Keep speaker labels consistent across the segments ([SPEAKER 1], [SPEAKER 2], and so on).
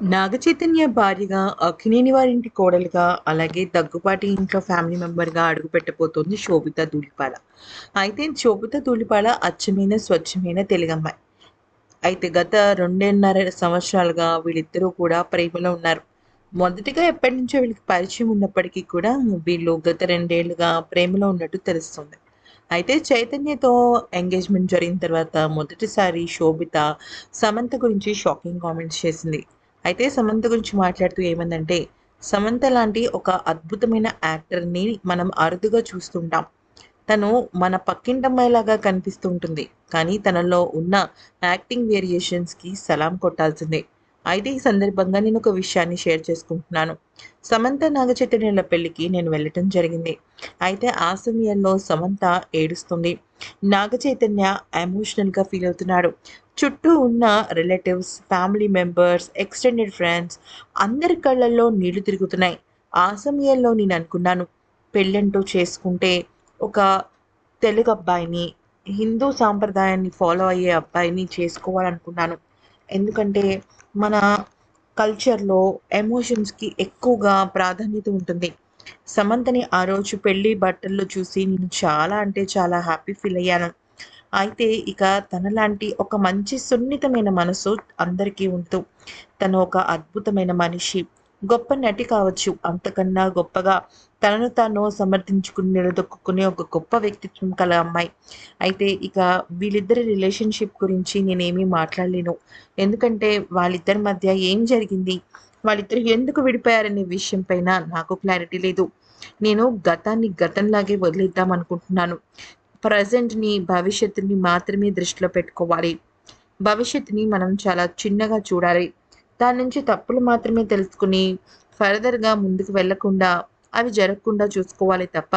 [SPEAKER 1] నాగచైతన్య భార్యగా అక్కినేని వారింటి కోడలుగా అలాగే దగ్గుపాటి ఇంట్లో ఫ్యామిలీ మెంబర్గా అడుగుపెట్టబోతోంది శోభిత ధూళిపాల. అయితే శోభిత ధూళిపాల అచ్చమైన స్వచ్ఛమైన తెలుగమ్మాయి. అయితే గత రెండున్నర సంవత్సరాలుగా వీళ్ళిద్దరూ కూడా ప్రేమలో ఉన్నారు. మొదటిగా ఎప్పటి నుంచో వీళ్ళకి పరిచయం ఉన్నప్పటికీ కూడా వీళ్ళు గత రెండేళ్ళుగా ప్రేమలో ఉన్నట్టు తెలుస్తుంది. అయితే చైతన్యతో ఎంగేజ్మెంట్ జరిగిన తర్వాత మొదటిసారి శోభిత సమంత గురించి షాకింగ్ కామెంట్స్ చేసింది. అయితే సమంత గురించి మాట్లాడుతూ ఏమందంటే సమంత లాంటి ఒక అద్భుతమైన యాక్టర్ని మనం అరుదుగా చూస్తుంటాం. తను మన పక్కింటమ్మాయిలాగా కనిపిస్తూ ఉంటుంది కానీ తనలో ఉన్న యాక్టింగ్ వేరియేషన్స్కి సలాం కొట్టాల్సిందే. అయితే ఈ సందర్భంగా నేను ఒక విషయాన్ని షేర్ చేసుకుంటున్నాను. సమంత నాగచైతన్యుల పెళ్ళికి నేను వెళ్ళటం జరిగింది. అయితే ఆ సమయంలో సమంత ఏడుస్తుంది. నాగచైతన్య ఎమోషనల్గా ఫీల్ అవుతున్నాడు. చుట్టూ ఉన్న relatives family members extended friends అందరి కళ్ళల్లో నీళ్ళు తిరుగుతున్నాయి. ఆ సమయంలో నేను అనుకున్నాను పెళ్ళంటూ చేసుకుంటే ఒక తెలుగు అబ్బాయిని హిందూ సాంప్రదాయాన్ని ఫాలో అయ్యే అబ్బాయిని చేసుకోవాలనుకున్నాను. ఎందుకంటే మన కల్చర్లో ఎమోషన్స్కి ఎక్కువగా ప్రాధాన్యత ఉంటుంది. సమంతని ఆ రోజు పెళ్ళి బట్టల్లో చూసి నేను చాలా అంటే చాలా హ్యాపీ ఫీల్ అయ్యాను. అయితే ఇక తనలాంటి ఒక మంచి సున్నితమైన మనసు అందరికీ ఉంటూ తను ఒక అద్భుతమైన మనిషి గొప్ప నటి కావచ్చు. అంతకన్నా గొప్పగా తనను తాను సమర్థించుకుని నిలదొక్కునే ఒక గొప్ప వ్యక్తిత్వం కల అమ్మాయి. అయితే ఇక వీళ్ళిద్దరి రిలేషన్షిప్ గురించి నేనేమీ మాట్లాడలేను. ఎందుకంటే వాళ్ళిద్దరి మధ్య ఏం జరిగింది? వాళ్ళిద్దరు ఎందుకు విడిపోయారనే విషయం పైన నాకు క్లారిటీ లేదు. నేను గతాన్ని గతంలాగే వదిలేద్దాం అనుకుంటున్నాను. ప్రజెంట్ని భవిష్యత్తుని మాత్రమే దృష్టిలో పెట్టుకోవాలి. భవిష్యత్తుని మనం చాలా చిన్నగా చూడాలి. దాని నుంచి తప్పులు మాత్రమే తెలుసుకుని ఫర్దర్గా ముందుకు వెళ్ళకుండా అవి జరగకుండా చూసుకోవాలి తప్ప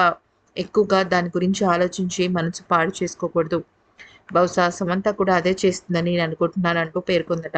[SPEAKER 1] ఎక్కువగా దాని గురించి ఆలోచించి మనసు పాడు చేసుకోకూడదు. బహుశా సమంత కూడా అదే చేస్తుందని నేను అనుకుంటున్నాను అంటూ పేర్కొందట.